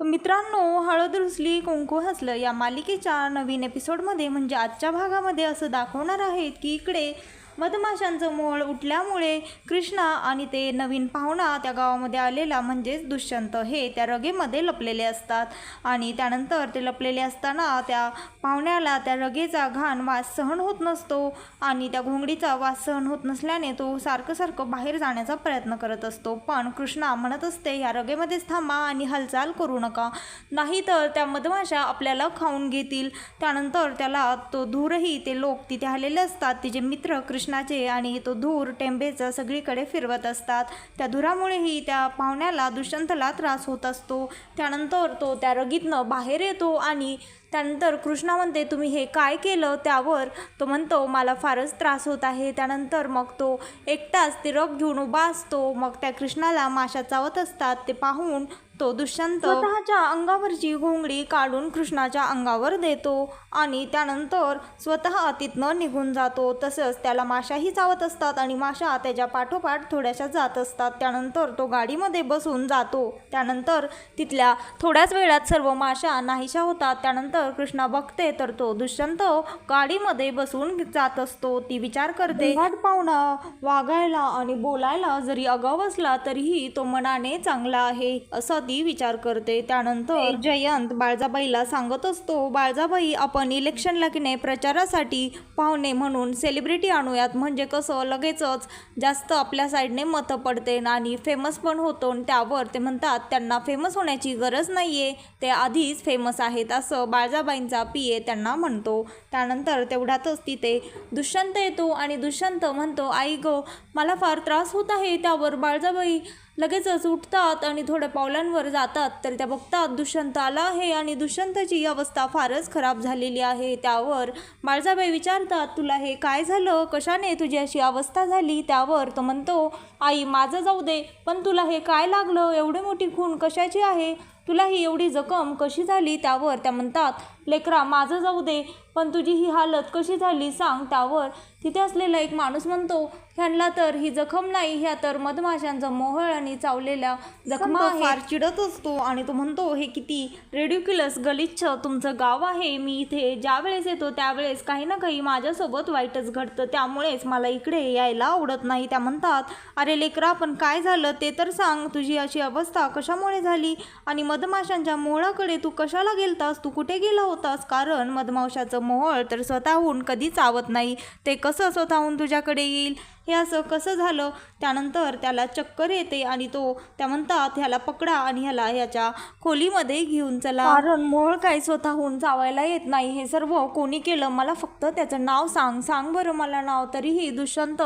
तर मित्रांनो हळद रुसली कुंकू हसलं या मालिकेच्या नवीन एपिसोडमध्ये म्हणजे आजच्या भागामध्ये असं दाखवणार आहेत की इकडे मधमाशांचं मोळ उठल्यामुळे कृष्णा आणि ते नवीन पाहुणा त्या गावामध्ये आलेला म्हणजेच दुष्यंत हे त्या रगेमध्ये लपलेले असतात. आणि त्यानंतर ते लपलेले असताना त्या पाहुण्याला त्या रगेचा घाण वास सहन होत नसतो आणि त्या घोंगडीचा वास सहन होत नसल्याने तो सारखं सारखं बाहेर जाण्याचा प्रयत्न करत असतो. पण कृष्णा म्हणत असते या रगेमध्येच थांबा आणि हालचाल करू नका. नाहीतर त्या मधमाशा आपल्याला खाऊन घेतील. त्यानंतर त्याला तो धूरही ते लोक तिथे आलेले असतात. तिचे मित्र कृष्णाचे आणि तो धूर टेंबेचं सगळीकडे फिरवत असतात. त्या धुरामुळेही त्या पाहुण्याला दुष्यंतला त्रास होत असतो. त्यानंतर तो त्या रगीतनं बाहेर येतो आणि त्यानंतर कृष्णा म्हणते तुम्ही हे काय केलं? त्यावर तो म्हणतो मला फारच त्रास होत आहे. त्यानंतर मग तो एकटाच ते रग घेऊन उभा असतो. मग त्या कृष्णाला माशा चावत असतात. ते पाहून तो दुष्यंत स्वतःच्या अंगावरची घोंगडी काढून कृष्णाच्या अंगावर देतो आणि त्यानंतर स्वतः तिथनं निघून जातो. तसंच त्याला माशाही चावत असतात आणि माशा त्याच्या पाठोपाठ थोड्याशा जात असतात. त्यानंतर तो गाडीमध्ये बसून जातो. त्यानंतर तिथल्या थोड्याच वेळात सर्व माशा नाहीशा होतात. त्यानंतर कृष्णा बघते तर तो दुष्यंत गाडीमध्ये बसून जात असतो. ती विचार करते वाट पाहुणा वागायला आणि बोलायला जरी अगाव असला तरीही तो मनाने चांगला आहे. असं ती विचार करते. त्यानंतर जयंत बाळजाबाईला सांगत असतो बाळजाबाई आपण इलेक्शनला की नाही प्रचारासाठी पाहुणे म्हणून सेलिब्रिटी आणूयात. म्हणजे कसं? लगेचच जास्त आपल्या साईडने मतं पडते आणि फेमस पण होतो आणि त्यावर ते म्हणतात त्यांना फेमस होण्याची गरज नाही आहे ते आधीच फेमस आहेत. असं बाळजाबाईंचा पी ए त्यांना म्हणतो. त्यानंतर तेवढ्यातच तिथे दुष्यंत येतो आणि दुष्यंत म्हणतो आई ग मला फार त्रास होत आहे त्यावर. बाळजाबाई लगेचच उठतात आणि थोड्या पावलांवर जातात तर त्या बघतात दुष्यंत आला आहे आणि दुष्यंताची अवस्था फारच खराब झालेली आहे. त्यावर बाळजाबाई विचारतात तुला हे काय झालं? कशाने तुझी अशी अवस्था झाली? त्यावर तो म्हणतो आई माझं जाऊ दे पण तुला हे काय लागलं? एवढी मोठी खून कशाची आहे? तुला ही एवढी जखम कशी झाली? त्यावर त्या म्हणतात लेकरा माझं जाऊ दे पण तुझी ही हालत कशी झाली सांग त्यावर. तिथे असलेला एक माणूस म्हणतो ह्यांना तर ही जखम नाही ह्या तर मधमाशांचं मोहळ आणि चावलेल्या जखमा फार चिडत असतो आणि तो म्हणतो हे किती रेड्युक्युलस गलिच्छ तुमचं गाव आहे. मी इथे ज्या वेळेस येतो त्यावेळेस काही ना काही माझ्यासोबत वाईटच घडतं. त्यामुळेच मला इकडे यायला आवडत नाही. त्या म्हणतात अरे लेकरा पण काय झालं? ते तर सांग तुझी अशी अवस्था कशामुळे झाली? आणि मधमाशांच्या मोहळाकडे तू कशाला गेलतास? तू कुठे गेला होतास? कारण मधमाशाचं मोहळ तर स्वतःहून कधी चावत नाही. ते कसं स्वतःहून तुझ्याकडे येईल? हे असं कसं झालं? त्यानंतर त्याला चक्कर येते आणि तो त्या म्हणतात ह्याला पकडा आणि ह्याला ह्याच्या खोलीमध्ये घेऊन चला. कारण मोळ काही स्वतःहून चावायला येत नाही. हे सर्व कोणी केलं? मला फक्त त्याचं नाव सांग. सांग बरं मला नाव. तरीही दुष्यंत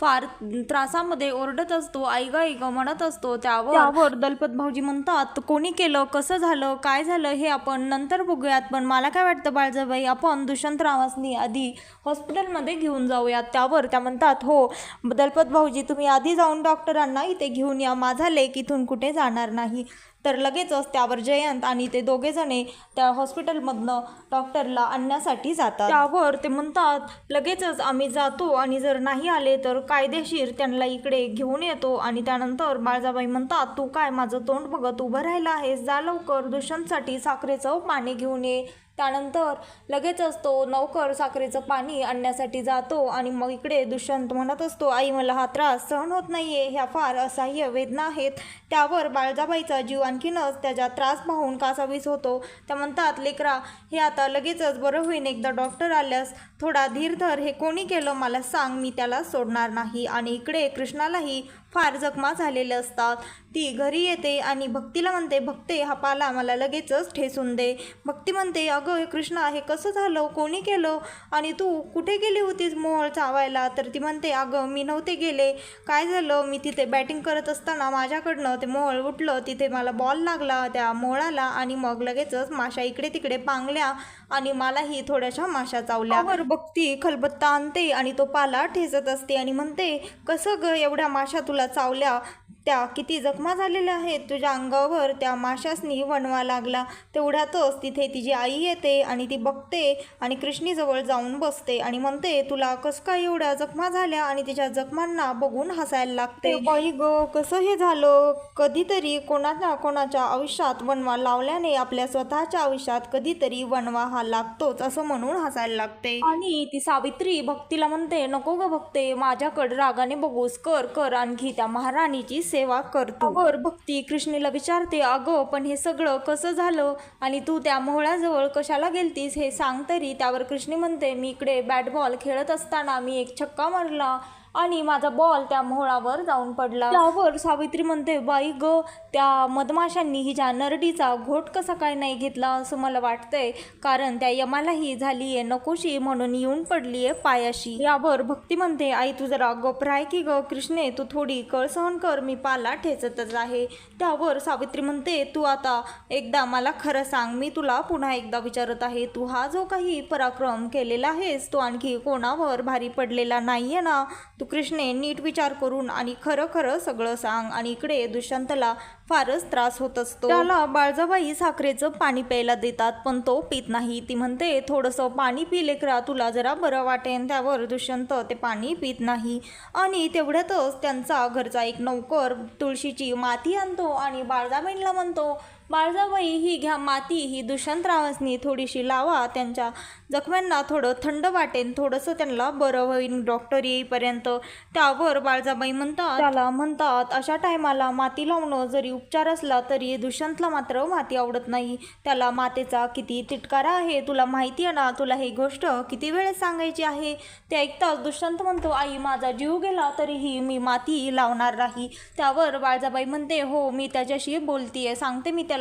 फार त्रासामध्ये ओरडत असतो आई ग म्हणत असतो. त्यावर त्यावर दलपत भाऊजी म्हणतात कोणी केलं? कसं झालं? काय झालं? हे आपण नंतर बघूयात. पण मला काय वाटतं बाळजाबाई आपण दुष्यंत रावासनी आधी हॉस्पिटलमध्ये घेऊन जाऊयात. त्यावर त्या म्हणतात हो दलपत भाऊजी तुम्ही आधी जाऊन डॉक्टरांना इथे घेऊन या. माझा लेख इथून कुठे जाणार नाही? तर लगेचच त्यावर जयंत आणि ते दोघेजणे त्या हॉस्पिटलमधनं डॉक्टरला आणण्यासाठी जातात. त्यावर ते म्हणतात लगेचच आम्ही जातो आणि जर नाही आले तर कायदेशीर त्यांना इकडे घेऊन येतो आणि त्यानंतर बाळजाबाई म्हणतात तू काय माझं तोंड बघत उभं राहिलं आहेस? जा लवकर दुष्यंतसाठी साखरेचं पाणी घेऊन ये. त्यानंतर लगेचच तो नौकर साखरेचं पाणी आणण्यासाठी जातो आणि मग इकडे दुष्यंत म्हणत असतो आई मला हा त्रास सहन होत नाहीये ह्या फार असह्य वेदना आहेत. त्यावर बाळजाबाईचा जीव आणखीनच त्याचा त्रास पाहून कासावीस होतो. त्या म्हणतात लेकरा हे आता लगेचच बरं होईन. एकदा डॉक्टर आल्यास थोडा धीर धर हे कोणी केलं मला सांग मी त्याला सोडणार नाही. आणि इकडे कृष्णालाही फार जखमा झालेल्या असतात. ती घरी येते आणि भक्तीला म्हणते भक्ते हा पाला मला लगेचच ठेसून दे. भक्ती म्हणते अगं हे कृष्णा हे कसं झालं? कोणी केलं? आणि तू कुठे गेली होतीस मोहळ चावायला? तर ती म्हणते अगं मी नव्हते गेले. काय झालं? मी तिथे बॅटिंग करत असताना माझ्याकडनं ते मोहळ उठलं. तिथे मला बॉल लागला त्या मोहळाला आणि मग लगेचच माशा इकडे तिकडे पांगल्या आणि मलाही थोड्याशा माशा चावल्या. वर भक्ती खलबत्ता आणते आणि तो पाला ठेचत असते आणि म्हणते कसं ग एवढ्या माशा तुला चावल्या त्या किती जखमा झालेल्या आहेत तुझ्या अंगावर त्या माशासनी वणवा लागला तेवढ्यातच तिथे तिची आई येते आणि ती बघते आणि कृष्णीजवळ जाऊन बसते आणि म्हणते तुला कसं काय एवढ्या जखमा झाल्या? आणि तिच्या जखमांना बघून हसायला लागते. बाई ग कसं हे झालं? कधीतरी कोणाच्या कोणाच्या आयुष्यात वणवा लावल्याने आपल्या स्वतःच्या आयुष्यात कधीतरी वणवा हा लागतोच असं म्हणून हसायला लागते. आणि ती सावित्री भक्तीला म्हणते नको ग भक्ते माझ्याकडे रागाने बघूस कर कर आणखी त्या महाराणीची सेवा करतो. तू वर भक्ती कृष्णीला विचारते अगं पण हे सगळं कसं झालं? आणि तू त्या मोहळाजवळ कशाला गेलतीस? हे सांग तरी. त्यावर कृष्णी म्हणते मी इकडे बॅट बॉल खेळत असताना मी एक छक्का मारला. आणि माझा बॉल त्या मोहळावर जाऊन पडला. त्यावर सावित्री म्हणते बाई ग त्या मधमाशांनी हिच्या नरडीचा घोट कसा काय नाही घेतला असं मला वाटतंय. कारण त्या यमालाही झालीये नकोशी म्हणून येऊन पडलीये पायाशी. यावर भक्ती म्हणते आई तू जरा गप्राय की ग कृष्णे तू थोडी कळ सहन कर मी पाला ठेचतच आहे. त्यावर सावित्री म्हणते तू आता एकदा मला खरं सांग मी तुला पुन्हा एकदा विचारत आहे. तू हा जो काही पराक्रम केलेला आहेस तो आणखी कोणावर भारी पडलेला नाहीये ना? तू कृष्णे नीट विचार करून आणि खरं खरं सगळं सांग आणि इकडे दुष्यंतला फारच त्रास होत असतो. त्याला बाळजाबाई साखरेचं पाणी प्यायला देतात पण तो पित नाही. ती म्हणते थोडंसं पाणी पी लेकरा तुला जरा बरं वाटेन. त्यावर दुष्यंत ते पाणी पित नाही. आणि तेवढ्यातच त्यांचा घरचा एक नौकर तुळशीची माती आणतो आणि बाळजाबाईंना म्हणतो बाळजाबाई ही घ्या माती ही दुष्यंतरावासनी थोडीशी लावा त्यांच्या जखम्यांना थोडं थंड वाटेन थोडंसं त्यांना बरं होईल डॉक्टर येईपर्यंत त्यावर बाळजाबाई म्हणतात त्याला म्हणतात अशा टायमाला माती लावणं जरी उपचार असला तरी दुष्यंतला मात्र माती आवडत नाही. त्याला मातेचा किती तिटकारा आहे तुला माहिती आहे ना? तुला ही गोष्ट किती वेळेस सांगायची आहे? ते ऐकताच दुष्यंत म्हणतो आई माझा जीव गेला तरीही मी माती लावणार नाही. त्यावर बाळजाबाई म्हणते हो मी त्याच्याशी बोलतीये सांगते मी त्याला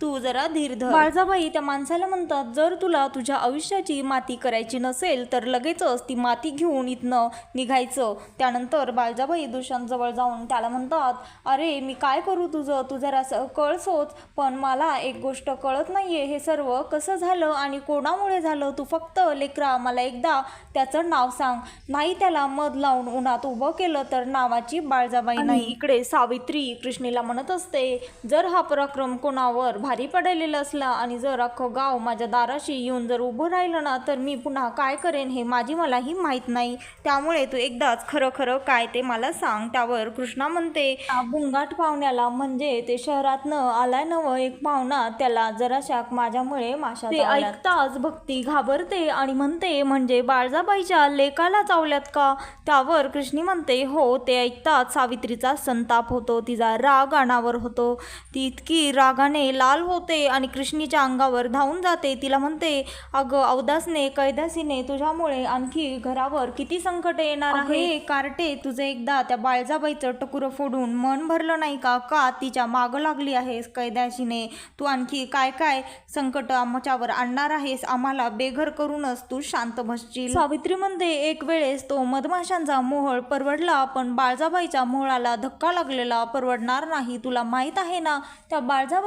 तू जरा धीर धर. बाळजाबाई त्या माणसाला म्हणतात जर तुला तुझ्या आयुष्याची माती करायची नसेल तर लगेचच ती माती घेऊन इथनं निघायचं. त्यानंतर बाळजाबाई दुष्यंतजवळ जाऊन त्याला म्हणतात अरे मी काय करू तुझं? तू जरा कळसोच पण मला एक गोष्ट कळत नाहीये. हे सर्व कसं झालं आणि कोणामुळे झालं? तू फक्त लेकरा मला एकदा त्याचं नाव सांग. नाही त्याला मध लावून उन्हात उभं केलं तर नावाची बाळजाबाई नाही इकडे सावित्री कृष्णीला म्हणत असते जर हा पराक्रम कोणावर भारी पडलेला असला आणि जर अख्खं गाव माझ्या दाराशी येऊन जर उभं राहिलं ना तर मी पुन्हा काय करेन हे माझी मलाही माहीत नाही. त्यामुळे तू एकदाच खरं खरं काय ते मला सांग. त्यावर कृष्णा म्हणते "त्या बुंगाट पाहुण्याला म्हणजे ते शहरातनं आलाय नव एक पाहुणा त्याला जराशा माझ्यामुळे माशा ते ऐकताच भक्ती घाबरते आणि म्हणते म्हणजे बाळजाबाईच्या लेकाला चावल्यात का? त्यावर कृष्णी म्हणते हो ते ऐकताच सावित्रीचा संताप होतो तिचा राग अनावर होतो. ती इतकी रागाने लाल होते आणि कृष्णीच्या अंगावर धावून जाते. तिला म्हणते अगं अवदासने कैदासीने तुझ्यामुळे आणखी घरावर किती संकट येणार आहे? कार्टे तुझं एकदा त्या बाळजाबाईचं टकुरं फोडून मन भरलं नाही का? का तिच्या मागं लागली आहेस कैदाशीने तू आणखी काय काय संकट आमच्यावर आणणार आहेस? आम्हाला बेघर करूनच तू शांत बसशील. सावित्री म्हणते एक वेळेस तो मधमाशांचा मोहळ परवडला पण बाळजाबाईच्या मोहळाला धक्का लागलेला परवडणार नाही. तुला माहीत आहे ना त्या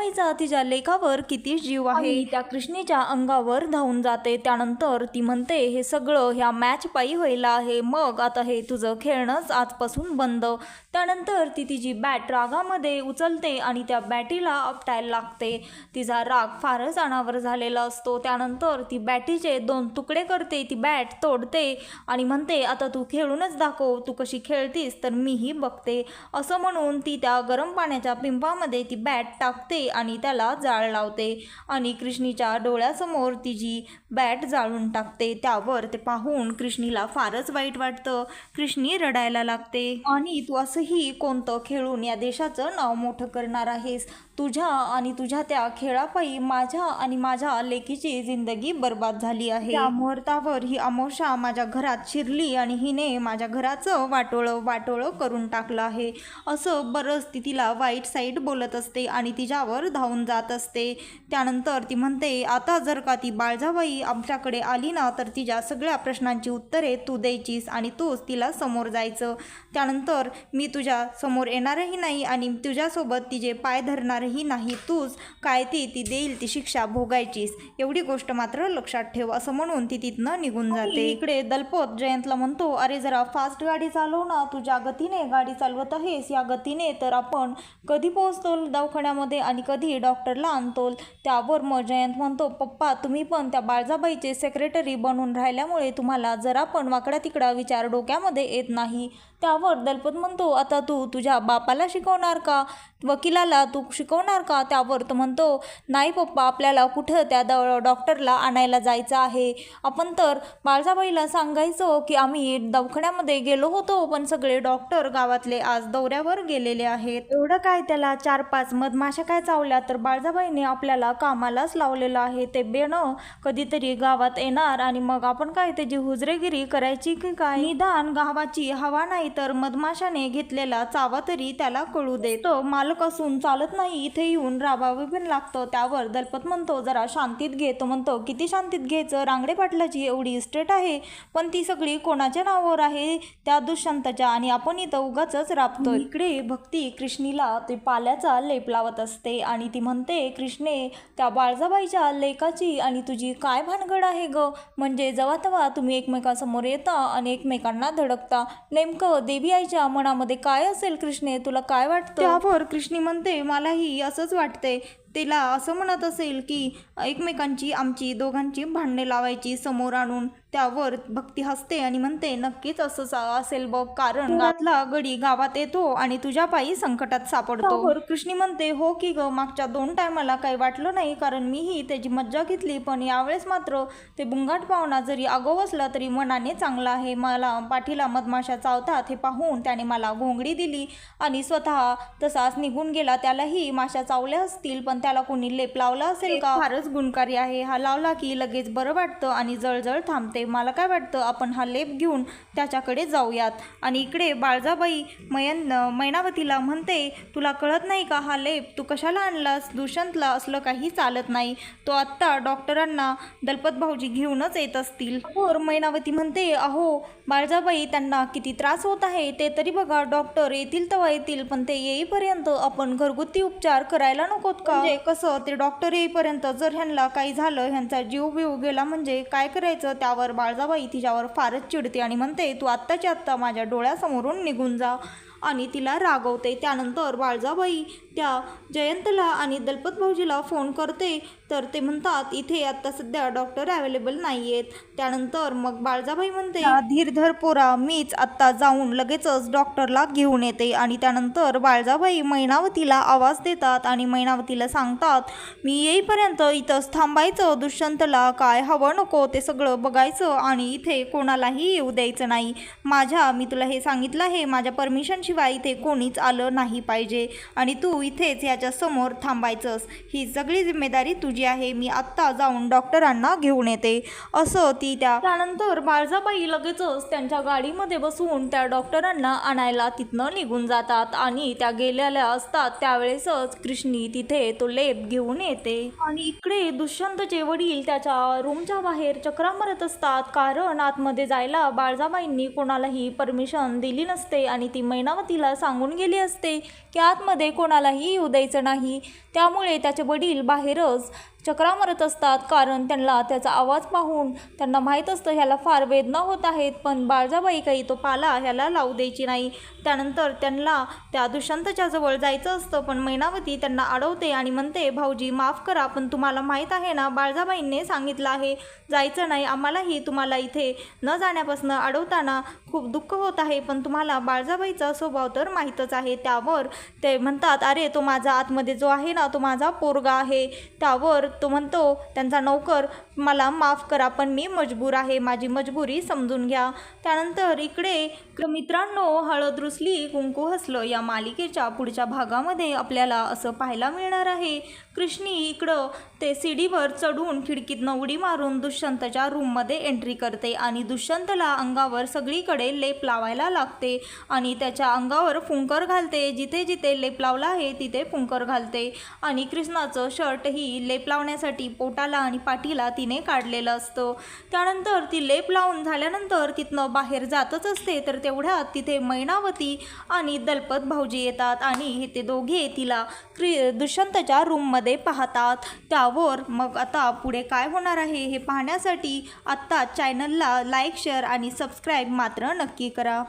बाळजाबाईचा तिच्या लेखावर किती जीव आहे? त्या कृष्णेच्या अंगावर धावून जाते. त्यानंतर ती म्हणते हे सगळं ह्या मॅच पायी व्हायला आहे. मग आता हे तुझं खेळणंच आजपासून बंद. त्यानंतर ती तिची बॅट रागामध्ये उचलते आणि त्या बॅटीला आपटायला लागते. तिचा राग फारच अनावर झालेला असतो. त्यानंतर ती बॅटीचे दोन तुकडे करते. ती बॅट तोडते आणि म्हणते आता तू खेळूनच दाखव. तू कशी खेळतीस तर मीही बघते. असं म्हणून ती त्या गरम पाण्याच्या पिंपामध्ये ती बॅट टाकते आणि त्याला जाळ लावते. आणि कृष्णीच्या डोळ्यासमोर तिची बॅट जाळून टाकते. त्यावर ते पाहून कृष्णीला फारच वाईट वाटतं. कृष्णी रडायला लागते. आणि तू असंही कोणतं खेळून या देशाचं नाव मोठं करणार आहेस? तुझ्या आणि तुझ्या त्या खेळापायी माझ्या आणि माझ्या लेकीची जिंदगी बर्बाद झाली आहे. त्या मुहूर्तावर ही अमोषा माझ्या घरात शिरली आणि हिने माझ्या घराचं वाटोळं वाटोळं करून टाकलं आहे. असं बरंच ती तिला वाईट साईड बोलत असते आणि तिच्यावर धावून जात असते. त्यानंतर ती म्हणते आता जर का ती बाळजाबाई आमच्याकडे आली ना तर तिच्या सगळ्या प्रश्नांची उत्तरे तू द्यायचीस आणि तूच तिला समोर जायचं. त्यानंतर मी तुझ्या समोर येणारही नाही आणि तुझ्यासोबत तिचे पाय धरणारही करणारही नाही. तूच काय ती ती देईल ती शिक्षा भोगायचीस. एवढी गोष्ट मात्र लक्षात ठेव. असं म्हणून ती तिथनं निघून जाते. इकडे दलपत जयंतला म्हणतो अरे जरा फास्ट गाडी चालव ना तुझ्या गतीने गाडी चालवत आहेस. या गतीने तर आपण कधी पोहोचतो दवाखान्यामध्ये आणि कधी डॉक्टरला आणतो त्यावर मग जयंत म्हणतो पप्पा तुम्ही पण त्या बाळजाबाईचे सेक्रेटरी बनून राहिल्यामुळे तुम्हाला जरा पण वाकडा तिकडा विचार डोक्यामध्ये येत नाही. त्यावर दलपत म्हणतो आता तू तुझ्या बापाला शिकवणार का? वकिलाला तू शिकवणार का? त्यावर तो म्हणतो नाही पप्पा आपल्याला कुठं त्या द डॉक्टरला आणायला जायचं आहे? आपण तर बाळजाबाईला सांगायचो की आम्ही दवाखान्यामध्ये गेलो होतो पण सगळे डॉक्टर गावातले आज दौऱ्यावर गेलेले आहेत. एवढं काय त्याला चार पाच मधमाशा काय चावल्या? तर बाळजाबाईने आपल्याला कामालाच लावलेलं आहे. ते बेणं कधीतरी गावात येणार आणि मग आपण काय त्याची हुजरेगिरी करायची की काय? निदान गावाची हवा नाही तर मधमाशाने घेतलेला चावा तरी त्याला कळू दे. तो मालक असून चालत नाही इथे येऊन राबावे पण लागतं. त्यावर दलपत म्हणतो जरा शांतीत घे. तो म्हणतो किती शांतीत घ्यायचं? रांगडे पाटलाची एवढी इस्टेट आहे पण ती सगळी कोणाच्या नावावर आहे? त्या दुष्यंताच्या आणि आपण इथं उगाच राबतो इकडे भक्ती कृष्णीला ते पाल्याचा लेप लावत असते आणि ती म्हणते कृष्णे त्या बाळजाबाईच्या लेकाची आणि तुझी काय भानगड आहे ग? म्हणजे जवा तवा तुम्ही एकमेकांसमोर येता आणि एकमेकांना धडकता. नेमकं देवी आईच्या मनामध्ये काय असेल कृष्णे? तुला काय वाटतं? त्यावर कृष्णी म्हणते मलाही असंच वाटते तिला असं म्हणत असेल की एकमेकांची आमची दोघांची भांडणे लावायची समोर आणून त्यावर भक्ती हसते आणि म्हणते नक्कीच असंच असेल बघ कारण गावातला गडी गावात येतो आणि तुझ्या पायी संकटात सापडतो. कृष्णी म्हणते हो की ग मागच्या दोन टायमाला काही वाटलं नाही कारण मीही त्याची मज्जा घेतली पण यावेळेस मात्र ते बुंगाट पाहुणा जरी आगाऊ असला तरी मनाने चांगला आहे. मला पाठीला मधमाशा चावतात हे पाहून त्याने मला घोंगडी दिली आणि स्वतः तसाच निघून गेला. त्यालाही माशा चावल्या असतील पण त्याला कोणी लेप लावला असेल का? फारच गुणकारी आहे. हा लावला की लगेच बरं वाटतं आणि जळजळ थांबते. मला काय वाटतं आपण हा लेप घेऊन त्याच्याकडे जाऊयात. आणि इकडे बाळजाबाई मयन मैनावतीला म्हणते तुला कळत नाही का हा लेप? तू कशाला आणलास? दुष्यंतला असलं काही चालत नाही. तो आत्ता डॉक्टरांना दलपत भाऊजी घेऊनच येत असतील. और मैनावती म्हणते अहो बाळजाबाई त्यांना किती त्रास होत आहे. ते तरी बघा डॉक्टर येतील तेव्हा येतील पण ते येईपर्यंत आपण घरगुती उपचार करायला नकोत का? म्हणजे कसं ते डॉक्टर येईपर्यंत जर ह्यांना काही झालं ह्यांचा जीव बिव गेला म्हणजे काय करायचं? त्यावर बाळजाबाई तिच्यावर फारच चिडते आणि म्हणते तू आत्ताच्या आत्ता माझ्या डोळ्यासमोरून निघून जा. आणि तिला रागवते. त्यानंतर बाळजाबाई त्या जयंतला आणि दलपत भाऊजीला फोन करते. तर ते म्हणतात इथे आता सध्या डॉक्टर अवेलेबल नाही आहेत त्यानंतर मग बाळजाबाई म्हणते धीरधर पोरा मीच आत्ता जाऊन लगेचच डॉक्टरला घेऊन येते. आणि त्यानंतर बाळजाबाई मैनावतीला आवाज देतात आणि मैनावतीला सांगतात मी येईपर्यंत इथंच थांबायचं दुष्यंतला काय हवं नको ते सगळं बघायचं आणि इथे कोणालाही येऊ द्यायचं नाही. माझ्या मी तुला हे सांगितलं आहे माझ्या परमिशनशिवाय इथे कोणीच आलं नाही पाहिजे आणि तू इथेच याच्यासमोर थांबायचंस. ही सगळी जिम्मेदारी तुझी आहे मी आत्ता जाऊन डॉक्टरांना घेऊन येते. असं ती त्या त्यानंतर बाळजाबाई लगेचच त्यांच्या गाडीमध्ये बसून त्या डॉक्टरांना आणायला तिथनं निघून जातात आणि त्या गेलेल्या असतात. त्यावेळेसच कृष्णी तिथे तो लेप घेऊन येते. आणि इकडे दुष्यंतचे वडील त्याच्या रूमच्या बाहेर चक्रा मारत असतात. कारण आतमध्ये जायला बाळजाबाईंनी कोणालाही परमिशन दिली नसते आणि ती मैनावतीला सांगून गेली असते की आतमध्ये कोणालाही येऊ द्यायचं नाही. त्यामुळे त्याचे वडील बाहेरच चक्रा मारत असतात. कारण त्यांना त्याचा आवाज पाहून त्यांना माहीत असतं ह्याला फार वेदना होत आहेत. पण बाळजाबाई काही तो पाला ह्याला लावू द्यायची नाही. त्यानंतर त्यांना त्या दुष्यंतच्या जवळ जायचं असतं पण मैनावती त्यांना अडवते आणि म्हणते भाऊजी माफ करा पण तुम्हाला माहीत आहे ना बाळजाबाईंनी सांगितलं आहे जायचं नाही आम्हालाही तुम्हाला इथे न जाण्यापासून अडवताना खूप दुःख होत आहे पण तुम्हाला बाळजाबाईचा स्वभाव तर माहीतच आहे. त्यावर ते म्हणतात अरे तो माझा आतमध्ये जो आहे ना तो माझा पोरगा आहे. त्यावर तो म्हणतो त्यांचा नोकर मला माफ करा पण मी मजबूर आहे. माझी मजबुरी समजून घ्या. त्यानंतर इकडे मित्रांनो हळद रुसली कुंकू हसलं या मालिकेच्या पुढच्या भागामध्ये आपल्याला असं पाहायला मिळणार आहे. कृष्णी इकडं ते सीडीवर चढून खिडकीतनं उडी मारून दुष्यंतच्या रूममध्ये एंट्री करते आणि दुष्यंतला अंगावर सगळीकडे लेप लावायला लागते आणि त्याच्या अंगावर फुंकर घालते. जिथे जिथे लेप लावला आहे तिथे फुंकर घालते. आणि कृष्णाचं शर्टही लेप लावण्यासाठी पोटाला आणि पाठीला तिने काढलेलं असतं. त्यानंतर ती लेप लावून झाल्यानंतर तिथनं बाहेर जातच असते तर तेवढ्यात तिथे मैनावती आणि दलपत भाऊजी येतात आणि हे ते दोघे तिला क्रि दुष्यंतच्या रूममध्ये पाहतात. त्यावर मग आता पुढे काय होणार आहे हे पाहण्यासाठी आत्ता चॅनलला लाईक शेअर आणि सबस्क्राईब मात्र नक्की करा.